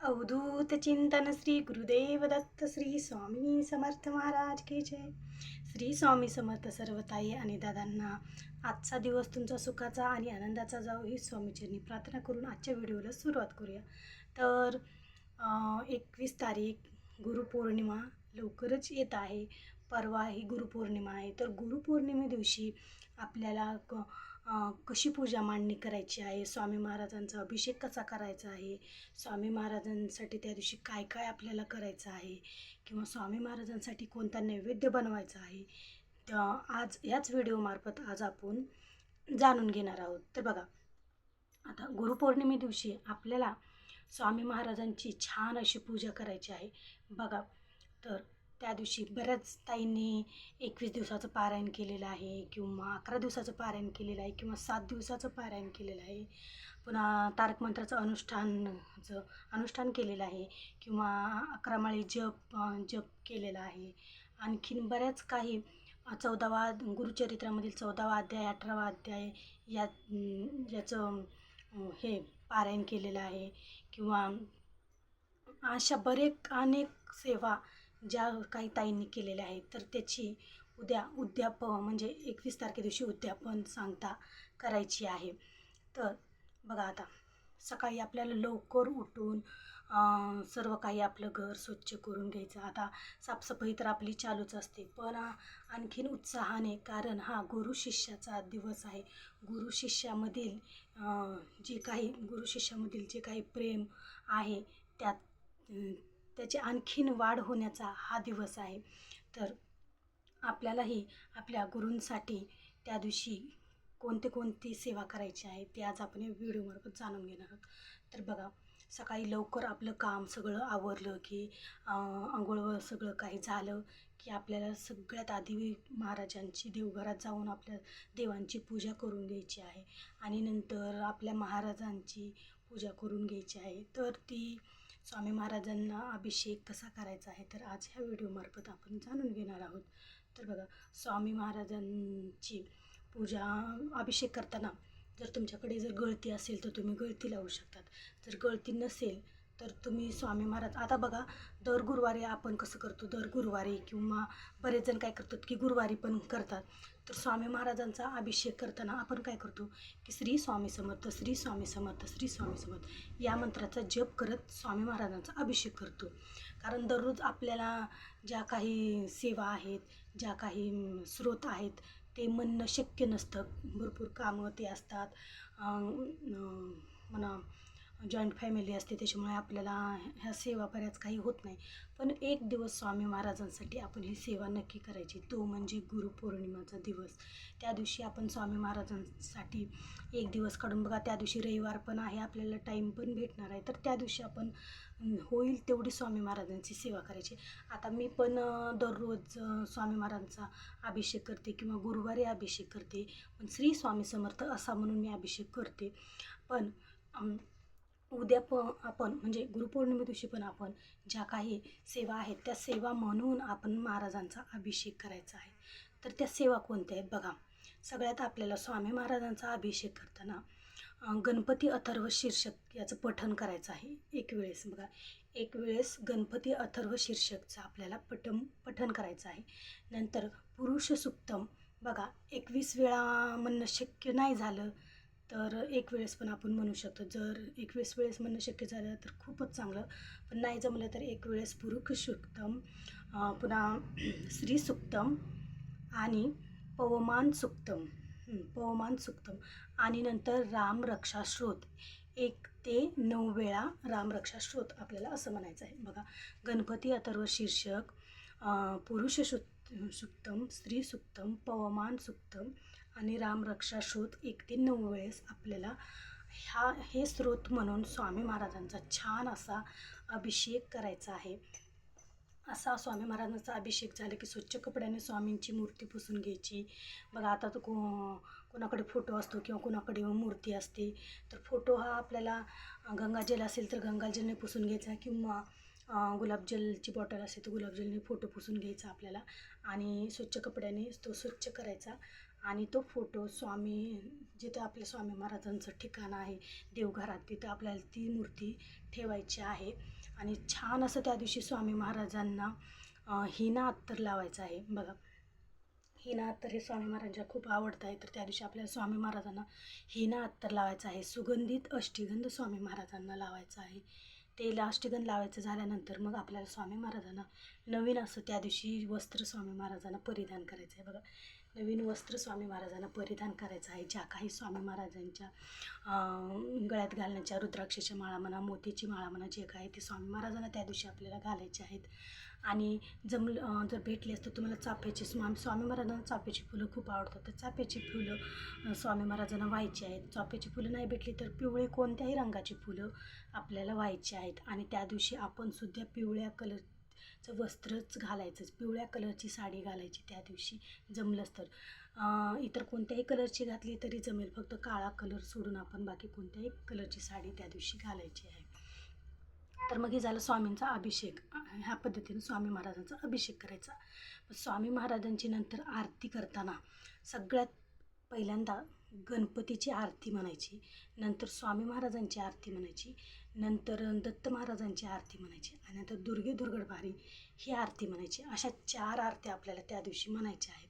अवधूत चिंतन श्री गुरुदेव दत्त श्री स्वामी समर्थ महाराज की जय. श्री स्वामी समर्थ सर्वताई आणि दादांना आजचा दिवस तुमचा सुखाचा आणि आनंदाचा जाऊ ही स्वामीचरणी प्रार्थना करून आजच्या व्हिडिओला सुरुवात करूया. तर एकवीस तारीख गुरुपौर्णिमा लवकरच येत आहे. परवा ही गुरुपौर्णिमा आहे. तर गुरुपौर्णिमे दिवशी आपल्याला क कशी पूजा मांडणी करायची आहे? स्वामी महाराजांचा अभिषेक कसा करायचा आहे? स्वामी महाराजांसाठी त्या दिवशी काय काय आपल्याला करायचं आहे? किंवा स्वामी महाराजांसाठी कोणता नैवेद्य बनवायचा आहे? तर आज याच व्हिडिओमार्फत आज आपण जाणून घेणार आहोत. तर बघा आता गुरुपौर्णिमे दिवशी आपल्याला स्वामी महाराजांची छान अशी पूजा करायची आहे. बघा तर त्या दिवशी बऱ्याच ताईंनी एकवीस दिवसाचं पारायण केलेलं आहे किंवा अकरा दिवसाचं पारायण केलेलं आहे किंवा सात दिवसाचं पारायण केलेलं आहे. पुन्हा तारक मंत्राचं अनुष्ठानचं अनुष्ठान केलेलं आहे किंवा अकरा माळी जप जप केलेला आहे. आणखीन बऱ्याच काही चौदावा गुरुचरित्रामधील चौदावा अध्याय अठरावा अध्याय या याचं हे पारायण केलेलं आहे. किंवा अशा बरेच अनेक सेवा ज्या काही ताईंनी केलेल्या आहेत तर त्याची उद्या उद्याप म्हणजे एकवीस तारखे दिवशी उद्यापन सांगता करायची आहे. तर बघा आता सकाळी आपल्याला लवकर उठून सर्व काही आपलं घर स्वच्छ करून घ्यायचं. आता साफसफाई तर आपली चालूच असते पण आणखीन उत्साहाने कारण हा गुरु शिष्याचा दिवस आहे. गुरु शिष्यामधील जे काही गुरु शिष्यामधील जे काही प्रेम आहे त्यात त्याची आणखीन वाढ होण्याचा हा दिवस आहे. तर आपल्यालाही आपल्या गुरूंसाठी त्या दिवशी कोणते कोणती सेवा करायची आहे ते आज आपण व्हिडिओमार्फत जाणून घेणार आहोत. तर बघा सकाळी लवकर आपलं काम सगळं आवरलं की आंघोळ सगळं काही झालं की आपल्याला सगळ्यात आधी महाराजांची देवघरात जाऊन आपल्या देवांची पूजा करून घ्यायची आहे. आणि नंतर आपल्या महाराजांची पूजा करून घ्यायची आहे. तर ती स्वामी महाराजांना अभिषेक कसा करायचा आहे तर आज ह्या व्हिडिओमार्फत आपण जाणून घेणार आहोत. तर बघा स्वामी महाराजांची पूजा अभिषेक करताना जर तुमच्याकडे जर गळती असेल तर तुम्ही गळती लावू शकतात. जर गळती नसेल तर तुम्ही स्वामी महाराज आता बघा दर गुरुवारी आपण कसं करतो? दर गुरुवारी किंवा बरेच जण काय करतात की गुरुवारी पण करतात. तर स्वामी महाराजांचा अभिषेक करताना आपण काय करतो? की श्री स्वामी समर्थ श्री स्वामी समर्थ श्री स्वामी समर्थ या मंत्राचा जप करत स्वामी महाराजांचा अभिषेक करतो. कारण दररोज आपल्याला ज्या काही सेवा आहेत ज्या काही स्रोत आहेत ते म्हणणं शक्य नसतं. भरपूर कामं ते असतात. म्हणा जॉईंट फॅमिली असते त्याच्यामुळे आपल्याला ह्या सेवा बऱ्याच काही होत नाही. पण एक दिवस स्वामी महाराजांसाठी आपण ही सेवा नक्की करायची. तो म्हणजे गुरुपौर्णिमाचा दिवस. त्या दिवशी आपण स्वामी महाराजांसाठी एक दिवस काढून बघा त्या दिवशी रविवार पण आहे आपल्याला टाईम पण भेटणार आहे. तर त्या दिवशी आपण होईल तेवढी स्वामी महाराजांची सेवा करायची. आता मी पण दररोज स्वामी महाराजांचा अभिषेक करते किंवा गुरुवारी अभिषेक करते. पण श्री स्वामी समर्थ असा म्हणून मी अभिषेक करते. पण उद्या प आपण म्हणजे गुरुपौर्णिमे दिवशी पण आपण ज्या काही सेवा आहेत त्या सेवा म्हणून आपण महाराजांचा अभिषेक करायचा आहे. तर त्या सेवा कोणत्या आहेत बघा. सगळ्यात आपल्याला स्वामी महाराजांचा अभिषेक करताना गणपती अथर्व शीर्षक याचं पठण करायचं आहे एक वेळेस बघा. एक वेळेस गणपती अथर्व शीर्षकचं आपल्याला पठम पठण करायचं आहे. नंतर पुरुष सुक्तम बघा एकवीस वेळा म्हणणं शक्य नाही झालं तर एक वेळेस पण आपण म्हणू शकतो जर एकवीस वेळेस म्हणणं शक्य झालं तर खूपच चांगलं. पण नाही जमलं तर एक वेळेस पुरुष सुक्तम पुन्हा स्त्री सुक्तम आणि पवमान सुक्तम पवमान सुक्तम आणि नंतर रामरक्षा स्रोत. एक ते नऊ वेळा रामरक्षा स्रोत श्रोत आपल्याला असं म्हणायचं आहे. बघा गणपती अथर्व शीर्षक पुरुष सु सुक्तम स्त्री सुक्तम पवमान सुक्तम आणि रामरक्षा श्रोत एक ते नऊ वेळेस आपल्याला ह्या हे स्रोत म्हणून स्वामी महाराजांचा छान असा अभिषेक करायचा आहे. असा स्वामी महाराजांचा अभिषेक झाला की स्वच्छ कपड्याने स्वामींची मूर्ती पुसून घ्यायची. बघा आता तो को कोणाकडे फोटो असतो किंवा कोणाकडे मूर्ती असते तर फोटो हा आपल्याला गंगाजल असेल तर गंगाजलने पुसून घ्यायचा किंवा गुलाबजलची बॉटल असेल तर गुलाबजलने फोटो पुसून घ्यायचा आपल्याला. आणि स्वच्छ कपड्याने तो स्वच्छ करायचा. आणि तो फोटो स्वामी जिथं आपल्या स्वामी महाराजांचं ठिकाण आहे देवघरात तिथं आपल्याला ती मूर्ती ठेवायची आहे. आणि छान असं त्या दिवशी स्वामी महाराजांना हिना अत्तर लावायचं आहे. बघा हिना अत्तर हे स्वामी महाराजांच्या खूप आवडतं आहे. तर त्या दिवशी आपल्याला स्वामी महाराजांना हिना अत्तर लावायचं आहे. सुगंधित अष्टीगंध स्वामी महाराजांना लावायचं आहे. ते अष्टीगंध लावायचं झाल्यानंतर मग आपल्याला स्वामी महाराजांना नवीन असं त्या दिवशी वस्त्र स्वामी महाराजांना परिधान करायचं आहे. बघा नवीन वस्त्र स्वामी महाराजांना परिधान करायचं आहे. ज्या काही स्वामी महाराजांच्या गळ्यात घालण्याच्या रुद्राक्षाच्या माळा म्हणा मोतीची माळा म्हणा जे काय ते स्वामी महाराजांना त्या दिवशी आपल्याला घालायचे आहेत. आणि जमलं जर भेटले असतं तुम्हाला चाफ्याची स्वामी स्वामी महाराजांना चाफ्याची फुलं खूप आवडतात. तर चाफ्याची फुलं स्वामी महाराजांना व्हायची आहेत. चाफ्याची फुलं नाही भेटली तर पिवळे कोणत्याही रंगाची फुलं आपल्याला व्हायची आहेत. आणि त्या दिवशी आपण सुद्धा पिवळ्या कलर वस्त्रच घालायचं पिवळ्या कलरची साडी घालायची त्या दिवशी. जमलंच तर. इतर कोणत्याही कलरची घातली तरी जमेल. फक्त काळा कलर सोडून आपण बाकी कोणत्याही कलरची साडी त्या दिवशी घालायची आहे. तर मग हे झालं स्वामींचा अभिषेक. ह्या पद्धतीने स्वामी महाराजांचा अभिषेक करायचा. स्वामी महाराजांची नंतर आरती करताना सगळ्यात पहिल्यांदा गणपतीची आरती म्हणायची. नंतर स्वामी महाराजांची आरती म्हणायची. नंतर दत्त महाराजांची आरती म्हणायची आणि नंतर दुर्गे दुर्गडभारी ही आरती म्हणायची. अशा चार आरत्या आपल्याला त्या दिवशी म्हणायच्या आहेत.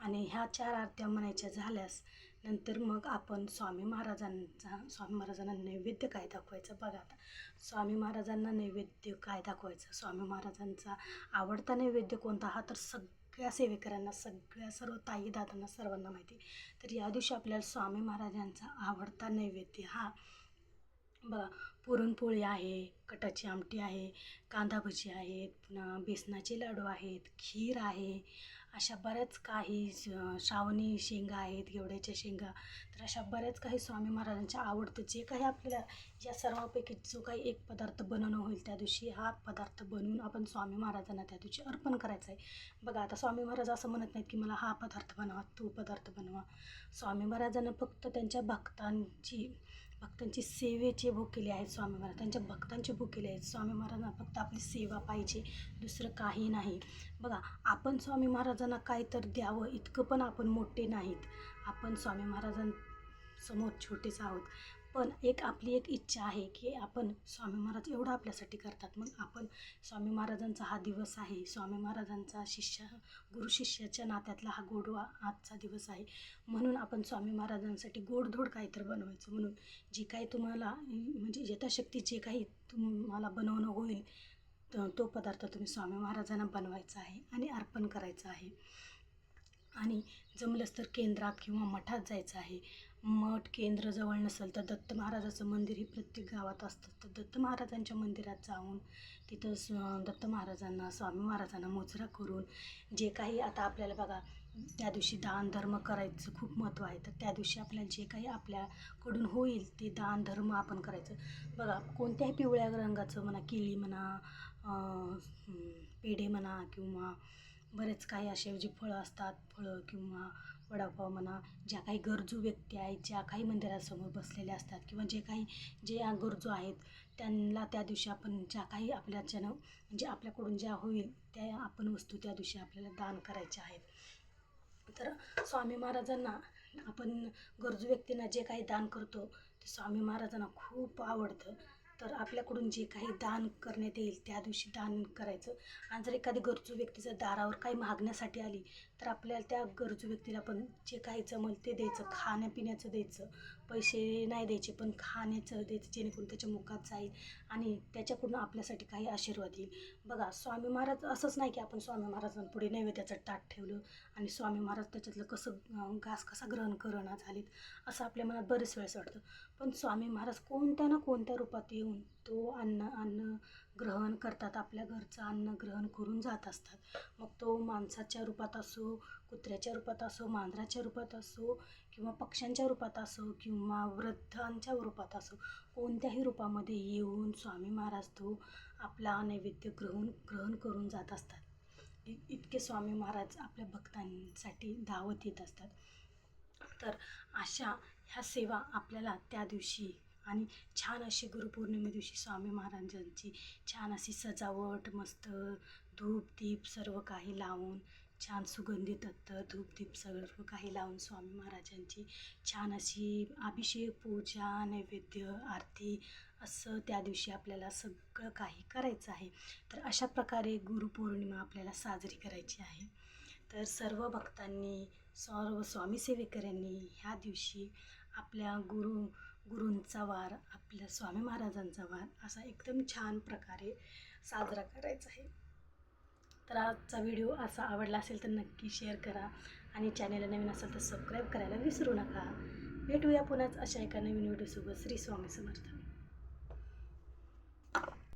आणि ह्या चार आरत्या म्हणायच्या झाल्यास नंतर मग आपण स्वामी महाराजांचा स्वामी महाराजांना नैवेद्य काय दाखवायचं बघा आता. स्वामी महाराजांना नैवेद्य काय दाखवायचं? स्वामी महाराजांचा आवडता नैवेद्य कोणता? हा तर सगळ्या सेवेकरांना सगळ्या सर्व ताई दादांना सर्वांना माहिती तर या दिवशी आपल्याला स्वामी महाराजांचा आवडता नैवेद्य हा बघा पुरणपोळी आहे कटाची आमटी आहे कांदा भजी आहेत पुन्हा बेसनाचे लाडू आहेत खीर आहे अशा बऱ्याच काही श्रावणी शेंगा आहेत घेवड्याच्या शेंगा. तर अशा बऱ्याच काही स्वामी महाराजांच्या आवडतं जे काही आपल्याला या सर्वांपैकी जो काही एक पदार्थ बनवणं होईल त्या दिवशी हा पदार्थ बनवून आपण स्वामी महाराजांना त्या दिवशी अर्पण करायचं आहे बघा आता स्वामी महाराज असं म्हणत नाहीत की मला हा पदार्थ बनवा तो पदार्थ बनवा. स्वामी महाराजांना फक्त त्यांच्या भक्तांची भक्तांची सेवेचे भूकेले आहेत स्वामी महाराज. त्यांच्या भक्तांचे भूकेले आहेत स्वामी महाराजांना फक्त आपली सेवा पाहिजे दुसरं काही नाही. बघा आपण स्वामी महाराजांना काय तर द्यावं इतकं पण आपण मोठे नाहीत. आपण स्वामी महाराजांसमोर छोटेच आहोत. पण एक आपली एक इच्छा आहे की आपण स्वामी महाराज एवढं आपल्यासाठी करतात. मग आपण स्वामी महाराजांचा हा दिवस आहे. स्वामी महाराजांचा शिष्य गुरु शिष्याच्या नात्यातला हा गोडवा आजचा दिवस आहे. म्हणून आपण स्वामी महाराजांसाठी गोडधोड काहीतरी बनवायचं. म्हणून जे काही तुम्हाला म्हणजे यथाशक्ती जे काही तुम्हाला बनवणं होईल तो पदार्थ तुम्ही स्वामी महाराजांना बनवायचा आहे आणि अर्पण करायचं आहे. आणि जमलंच तर केंद्रात किंवा मठात जायचं आहे. मठ केंद्र जवळ नसेल तर दत्त महाराजाचं मंदिर हे प्रत्येक गावात असतं. तर दत्त महाराजांच्या मंदिरात जाऊन तिथं स दत्त महाराजांना स्वामी महाराजांना मोजरा करून जे काही आता आपल्याला बघा त्या दिवशी दान धर्म करायचं खूप महत्त्व आहे. तर त्या दिवशी आपल्याला जे काही आपल्याकडून होईल ते दान धर्म आपण करायचं. बघा कोणत्याही पिवळ्या रंगाचं म्हणा केळी म्हणा पेढे म्हणा किंवा बरेच काही असे जे फळं असतात. फळं किंवा वडापाव म्हणा ज्या काही गरजू व्यक्ती आहेत ज्या काही मंदिरासमोर बसलेल्या असतात किंवा जे काही जे या गरजू आहेत त्यांना त्या दिवशी आपण ज्या काही आपल्याच्यानं म्हणजे आपल्याकडून ज्या होईल त्या आपण वस्तू त्या दिवशी आपल्याला दान करायच्या आहेत. तर स्वामी महाराजांना आपण गरजू व्यक्तींना जे काही दान करतो ते स्वामी महाराजांना खूप आवडतं. तर आपल्याकडून जे काही दान करण्यात येईल त्या दिवशी दान करायचं. आणि जर एखादी गरजू व्यक्ती जर दारावर काही मागण्यासाठी आली तर आपल्याला त्या गरजू व्यक्तीला पण जे काही जमल ते द्यायचं खाण्यापिण्याचं द्यायचं. पैसे नाही द्यायचे पण खाण्याचं द्यायचं जेणेकरून त्याच्या मुखात जाईल आणि त्याच्याकडून आपल्यासाठी काही आशीर्वाद येईल. बघा स्वामी महाराज असंच नाही की आपण स्वामी महाराजांपुढे नैवेद्याचं ताट ठेवलं आणि स्वामी महाराज त्याच्यातलं कसं घास कसा ग्रहण करणं झालीत असं आपल्या मनात बरेच वेळेस वाटतं. पण स्वामी महाराज कोणत्या ना कोणत्या रूपात येऊन तो अन्न अन्न ग्रहण करतात आपल्या घरचं अन्न ग्रहण करून जात असतात. मग तो माणसाच्या रूपात असो कुत्र्याच्या रूपात असो मांजराच्या रूपात असो किंवा पक्ष्यांच्या रूपात असो किंवा वृद्धांच्या रूपात असो कोणत्याही रूपामध्ये येऊन स्वामी महाराज तो आपला नैवेद्य ग्रहण ग्रहण करून जात असतात. इ- इतके स्वामी महाराज आपल्या भक्तांसाठी धावत येत असतात. तर अशा ह्या सेवा आपल्याला त्या दिवशी आणि छान अशी गुरुपौर्णिमे दिवशी स्वामी महाराजांची छान अशी सजावट मस्त धूप दीप सर्व काही लावून छान सुगंधित अत्तर धूपदीप सर्व सगळं काही लावून स्वामी महाराजांची छान अशी अभिषेक पूजा नैवेद्य आरती असं त्या दिवशी आपल्याला सगळं काही करायचं आहे. तर अशा प्रकारे गुरुपौर्णिमा आपल्याला साजरी करायची आहे. तर सर्व भक्तांनी सर्व स्वामीसेवेकऱ्यांनी ह्या दिवशी आपल्या गुरु गुरूंचा वार आपल्या स्वामी महाराजांचा वार असा एकदम छान प्रकारे साजरा करायचा आहे. तर आजचा व्हिडिओ असा आवडला असेल तर नक्की शेअर करा आणि चॅनेलला नवीन असेल तर सबस्क्राईब करायला विसरू नका. भेटूया पुन्हाच अशा एका नवीन व्हिडिओसोबत. श्री स्वामी समर्थ.